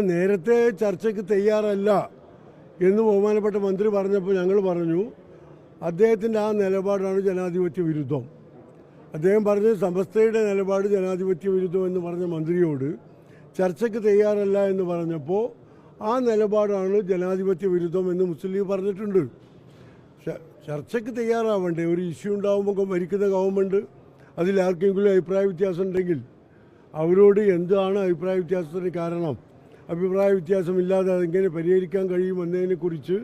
നേരത്തെ ചർച്ചയ്ക്ക് തയ്യാറല്ല എന്ന് ബഹുമാനപ്പെട്ട മന്ത്രി പറഞ്ഞപ്പോൾ ഞങ്ങൾ പറഞ്ഞു അദ്ദേഹത്തിന്റെ ആ നിലപാടാണ് ജനാധിപത്യ വിരുദ്ധം. അദ്ദേഹം പറഞ്ഞത് സമസ്തയുടെ നിലപാട് ജനാധിപത്യ വിരുദ്ധം എന്ന് പറഞ്ഞ മന്ത്രിയോട് ചർച്ചയ്ക്ക് തയ്യാറല്ല എന്ന് പറഞ്ഞപ്പോൾ ആ നിലപാടാണ് ജനാധിപത്യ വിരുദ്ധം എന്ന് മുസ്ലിം ലീഗ് പറഞ്ഞിട്ടുണ്ട്. ചർച്ചയ്ക്ക് തയ്യാറാവണ്ടേ? ഒരു ഇഷ്യൂ ഉണ്ടാകുമ്പോൾ ഭരിക്കുന്ന ഗവൺമെന്റ് അതിൽ ആർക്കെങ്കിലും അഭിപ്രായ വ്യത്യാസം ഉണ്ടെങ്കിൽ അവരോട് എന്താണ് അഭിപ്രായ വ്യത്യാസത്തിന് കാരണം? അഭിപ്രായ വ്യത്യാസമില്ലാതെ അതെങ്ങനെ പരിഹരിക്കാൻ കഴിയുമെന്നതിനെക്കുറിച്ച്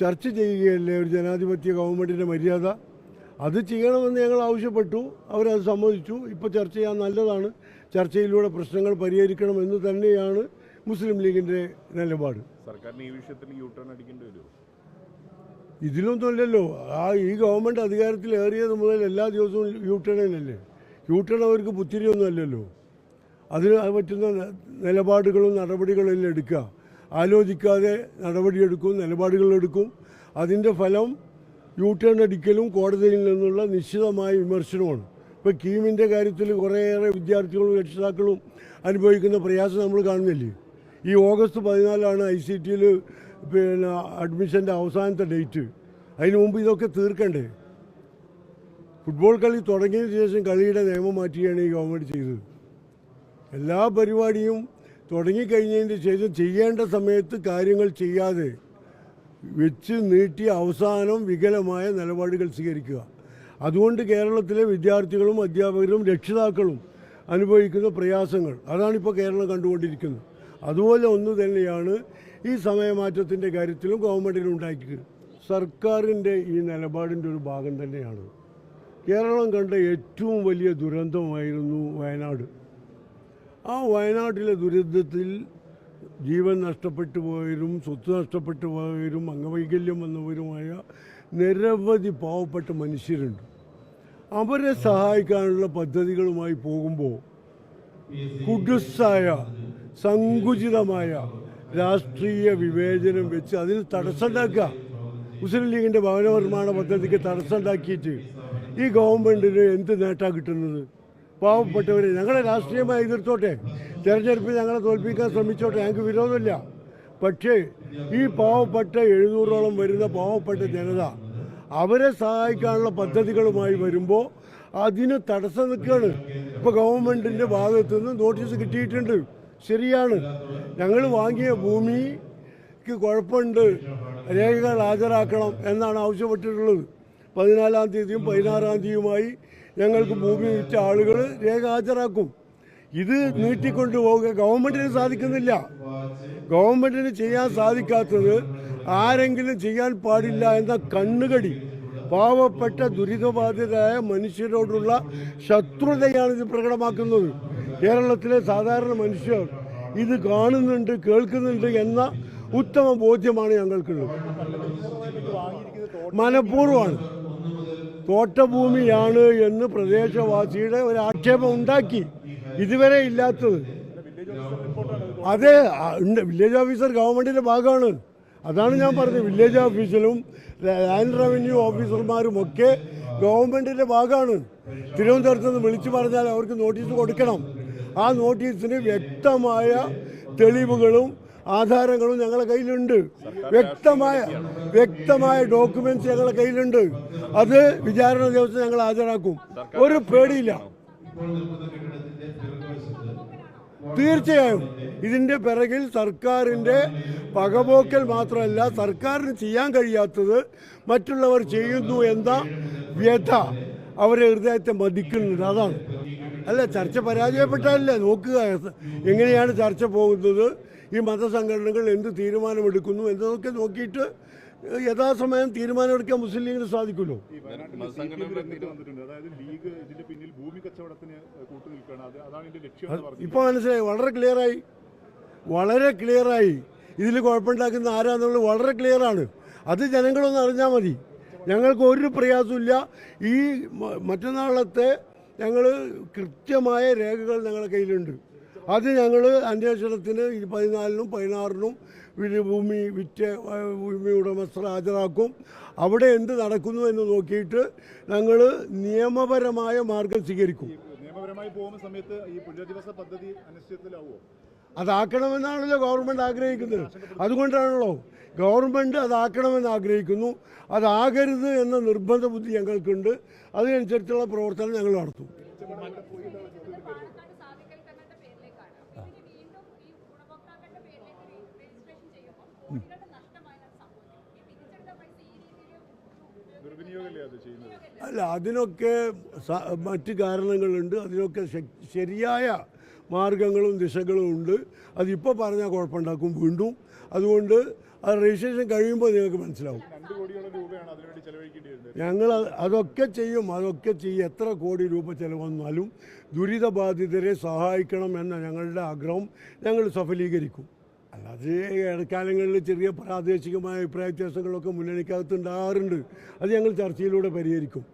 ചർച്ച ചെയ്യുകയല്ലേ ഒരു ജനാധിപത്യ ഗവൺമെന്റിന്റെ മര്യാദ? അത് ചെയ്യണമെന്ന് ഞങ്ങൾ ആവശ്യപ്പെട്ടു. അവരത് സമ്മതിച്ചു. ഇപ്പോൾ ചർച്ച ചെയ്യാൻ നല്ലതാണ്. ചർച്ചയിലൂടെ പ്രശ്നങ്ങൾ പരിഹരിക്കണം എന്ന് തന്നെയാണ് മുസ്ലിം ലീഗിന്റെ നിലപാട്. സർക്കാരിന് ഈ വിഷയത്തിൽ യു ടേൺ അടിക്കേണ്ടി വരുമോ? ഇതിലൊന്നുമല്ലല്ലോ ആ ഈ ഗവൺമെന്റ് അധികാരത്തിൽ ഏറിയത് മുതൽ എല്ലാ ദിവസവും യു യൂട്ടേൺ യു ടേൺ അവർക്ക് പുത്തിരിയൊന്നും അല്ലല്ലോ. അതിന് അത് പറ്റുന്ന നിലപാടുകളും നടപടികളും എടുക്കുക. ആലോചിക്കാതെ നടപടിയെടുക്കും നിലപാടുകളെടുക്കും. അതിന്റെ ഫലം യു ടേൺ അടിക്കലും കോടതിയിൽ നിന്നുള്ള നിശ്ചിതമായ വിമർശനമാണ്. ഇപ്പോൾ കീമിന്റെ കാര്യത്തിൽ കുറേയേറെ വിദ്യാർത്ഥികളും രക്ഷിതാക്കളും അനുഭവിക്കുന്ന പ്രയാസം നമ്മൾ കാണുന്നില്ലേ? ഈ ഓഗസ്റ്റ് പതിനാലാണ് ഐ സി ടിയിൽ പിന്നെ അഡ്മിഷന്റെ അവസാനത്തെ ഡേറ്റ്. അതിന് മുമ്പ് ഇതൊക്കെ തീർക്കണ്ടേ? ഫുട്ബോൾ കളി തുടങ്ങിയതിന് ശേഷം കളിയുടെ നിയമം മാറ്റുകയാണ് ഈ ഗവൺമെന്റ് ചെയ്തത്. എല്ലാ പരിപാടിയും തുടങ്ങിക്കഴിഞ്ഞതിന് ശേഷം ചെയ്യേണ്ട സമയത്ത് കാര്യങ്ങൾ ചെയ്യാതെ വെച്ച് നീട്ടി അവസാനം വികലമായ നിലപാടുകൾ സ്വീകരിക്കുക. അതുകൊണ്ട് കേരളത്തിലെ വിദ്യാർത്ഥികളും അധ്യാപകരും രക്ഷിതാക്കളും അനുഭവിക്കുന്ന പ്രയാസങ്ങൾ അതാണിപ്പോൾ കേരളം കണ്ടുകൊണ്ടിരിക്കുന്നത്. അതുപോലെ ഒന്ന് തന്നെയാണ് ഈ സമയമാറ്റത്തിന്റെ കാര്യത്തിലും ഗവൺമെന്റിന് ഉണ്ടാക്കിയത്. സർക്കാരിന്റെ ഈ നിലപാടിന്റെ ഒരു ഭാഗം തന്നെയാണ്. കേരളം കണ്ട ഏറ്റവും വലിയ ദുരന്തമായിരുന്നു വയനാട്. ആ വയനാട്ടിലെ ദുരന്തത്തിൽ ജീവൻ നഷ്ടപ്പെട്ടു പോയവരും സ്വത്ത് നഷ്ടപ്പെട്ടു പോയവരും അംഗവൈകല്യം വന്നവരുമായ നിരവധി പാവപ്പെട്ട മനുഷ്യരുണ്ട്. അവരെ സഹായിക്കാനുള്ള പദ്ധതികളുമായി പോകുമ്പോൾ കുടുസായ സങ്കുചിതമായ രാഷ്ട്രീയ വിവേചനം വെച്ച് അതിന് തടസ്സമുണ്ടാക്കുക. മുസ്ലിം ലീഗിന്റെ ഭവന നിർമ്മാണ പദ്ധതിക്ക് തടസ്സമുണ്ടാക്കിയിട്ട് ഈ ഗവൺമെന്റിന് എന്ത് നേട്ടമാണ് കിട്ടുന്നത്? പാവപ്പെട്ടവരെ ഞങ്ങളെ രാഷ്ട്രീയമായി എതിർത്തോട്ടെ. തെരഞ്ഞെടുപ്പിൽ ഞങ്ങളെ തോൽപ്പിക്കാൻ ശ്രമിച്ചോട്ടെ. ഞങ്ങൾക്ക് വിരോധമില്ല. പക്ഷേ ഈ പാവപ്പെട്ട എഴുന്നൂറോളം വരുന്ന പാവപ്പെട്ട ജനത അവരെ സഹായിക്കാനുള്ള പദ്ധതികളുമായി വരുമ്പോൾ അതിന് തടസ്സം നിൽക്കുകയാണ്. ഇപ്പോൾ ഗവൺമെന്റിന്റെ ഭാഗത്തു നിന്ന് നോട്ടീസ് കിട്ടിയിട്ടുണ്ട്. ശരിയാണ്. ഞങ്ങൾ വാങ്ങിയ ഭൂമിക്ക് കുഴപ്പമുണ്ട്. രേഖകൾ ഹാജരാക്കണം എന്നാണ് ആവശ്യപ്പെട്ടിട്ടുള്ളത്. പതിനാലാം തീയതിയും പതിനാറാം തീയതിയുമായി ഞങ്ങൾക്ക് ഭൂമി വിറ്റ ആളുകൾ രേഖ ഹാജരാക്കും ഇത് നീട്ടിക്കൊണ്ടു പോവുക ഗവൺമെന്റിന് സാധിക്കുന്നില്ല. ഗവൺമെന്റിന് ചെയ്യാൻ സാധിക്കാത്തത് ആരെങ്കിലും ചെയ്യാൻ പാടില്ല എന്ന കണ്ണുകടി. പാവപ്പെട്ട ദുരിതബാധിതരായ മനുഷ്യരോടുള്ള ശത്രുതയാണ് ഇത് പ്രകടമാക്കുന്നത്. കേരളത്തിലെ സാധാരണ മനുഷ്യർ ഇത് കാണുന്നുണ്ട് കേൾക്കുന്നുണ്ട് എന്ന ഉത്തമ ബോധ്യമാണ് ഞങ്ങൾക്കുള്ളത്. മനഃപൂർവമാണ്. തോട്ടഭൂമിയാണ് എന്ന് പ്രദേശവാസിയുടെ ഒരു ആക്ഷേപം ഉണ്ടാക്കി. ഇതുവരെ ഇല്ലാത്തത്. അതെ വില്ലേജ് ഓഫീസർ ഗവൺമെന്റിന്റെ ഭാഗമാണ്. അതാണ് ഞാൻ പറഞ്ഞത്. വില്ലേജ് ഓഫീസിലും ലാൻഡ് റവന്യൂ ഓഫീസർമാരും ഒക്കെ ഗവൺമെന്റിന്റെ ഭാഗമാണ്. തിരുവനന്തപുരത്ത് നിന്ന് വിളിച്ചു പറഞ്ഞാൽ അവർക്ക് നോട്ടീസ് കൊടുക്കണം. ആ നോട്ടീസിന് വ്യക്തമായ തെളിവുകളും ആധാരങ്ങളും ഞങ്ങളുടെ കയ്യിലുണ്ട്. വ്യക്തമായ വ്യക്തമായ ഡോക്യുമെന്റ്സ് ഞങ്ങളുടെ കയ്യിലുണ്ട്. അത് വിചാരണ ദിവസം ഞങ്ങൾ ഹാജരാക്കും. ഒരു പേടിയില്ല. തീർച്ചയായും ഇതിന്റെ പിറകിൽ സർക്കാരിന്റെ പകപോക്കൽ മാത്രമല്ല സർക്കാരിന് ചെയ്യാൻ കഴിയാത്തത് മറ്റുള്ളവർ ചെയ്യുന്നു എന്ന വ്യഥ അവരെ ഹൃദയത്തെ മതിക്കുന്നുണ്ട് അതാണ്. അല്ല ചർച്ച പരാജയപ്പെട്ടാലല്ലേ? നോക്കുക എങ്ങനെയാണ് ചർച്ച പോകുന്നത്? ഈ മതസംഘടനകൾ എന്ത് തീരുമാനമെടുക്കുന്നു എന്നതൊക്കെ നോക്കിയിട്ട് യഥാസമയം തീരുമാനമെടുക്കാൻ മുസ്ലിം ലീഗിന് സാധിക്കുമല്ലോ വന്നിട്ടുണ്ട്. അതായത് ലീഗ് ഇതിന്റെ പിന്നിൽ ഭൂമി കച്ചവടത്തിന് കൂട്ടു നിൽക്കുകയാണ് അത് അതാണ് ഇതിന്റെ ലക്ഷ്യം പറഞ്ഞു ഇപ്പോൾ മനസ്സിലായി. വളരെ ക്ലിയറായി. വളരെ ക്ലിയറായി. ഇതിൽ കുഴപ്പമുണ്ടാക്കുന്ന ആരാന്നുള്ളത് വളരെ ക്ലിയറാണ്. അത് ജനങ്ങളൊന്ന് അറിഞ്ഞാൽ മതി. ഞങ്ങൾക്ക് ഒരു പ്രയാസമില്ല ഈ മറ്റന്നാളത്തെ ഞങ്ങൾ കൃത്യമായ രേഖകൾ ഞങ്ങളുടെ കയ്യിലുണ്ട്. അത് ഞങ്ങൾ അന്വേഷണത്തിന് ഈ പതിനാലിനും പതിനാറിനും ഭൂമി വിറ്റ് ഭൂമി ഉടമസ്ഥർ ഹാജരാക്കും. അവിടെ എന്ത് നടക്കുന്നു എന്ന് നോക്കിയിട്ട് ഞങ്ങൾ നിയമപരമായ മാർഗം സ്വീകരിക്കും. നിയമപരമായി പോകുന്ന സമയത്ത് ഈ പുനരധിവാസ പദ്ധതി അനിശ്ചിതത്തിലാവുമോ? അതാക്കണമെന്നാണല്ലോ ഗവൺമെന്റ് ആഗ്രഹിക്കുന്നത്. അതുകൊണ്ടാണല്ലോ ഗവൺമെന്റ് അതാക്കണമെന്ന് ആഗ്രഹിക്കുന്നു. അതാകരുത് എന്ന നിർബന്ധ ബുദ്ധി ഞങ്ങൾക്കുണ്ട്. അതിനനുസരിച്ചുള്ള പ്രവർത്തനം ഞങ്ങൾ നടത്തും. അല്ല അതിനൊക്കെ മറ്റ് കാരണങ്ങളുണ്ട്. അതിനൊക്കെ ശരിയായ മാർഗങ്ങളും ദിശകളും ഉണ്ട്. അതിപ്പോൾ പറഞ്ഞാൽ കുഴപ്പമുണ്ടാക്കും വീണ്ടും. അതുകൊണ്ട് ആ രജിസ്ട്രേഷൻ കഴിയുമ്പോൾ നിങ്ങൾക്ക് മനസ്സിലാവും. ഞങ്ങൾ അതൊക്കെ ചെയ്യും. അതൊക്കെ ചെയ്യും. എത്ര കോടി രൂപ ചിലവന്നാലും ദുരിതബാധിതരെ സഹായിക്കണം എന്ന ഞങ്ങളുടെ ആഗ്രഹം ഞങ്ങൾ സഫലീകരിക്കും. അല്ലാതെ ഇടക്കാലങ്ങളിൽ ചെറിയ പ്രാദേശികമായ അഭിപ്രായ വ്യത്യാസങ്ങളൊക്കെ മുന്നണിക്കകത്ത് ഉണ്ടാകാറുണ്ട്. അത് ഞങ്ങൾ ചർച്ചയിലൂടെ പരിഹരിക്കും.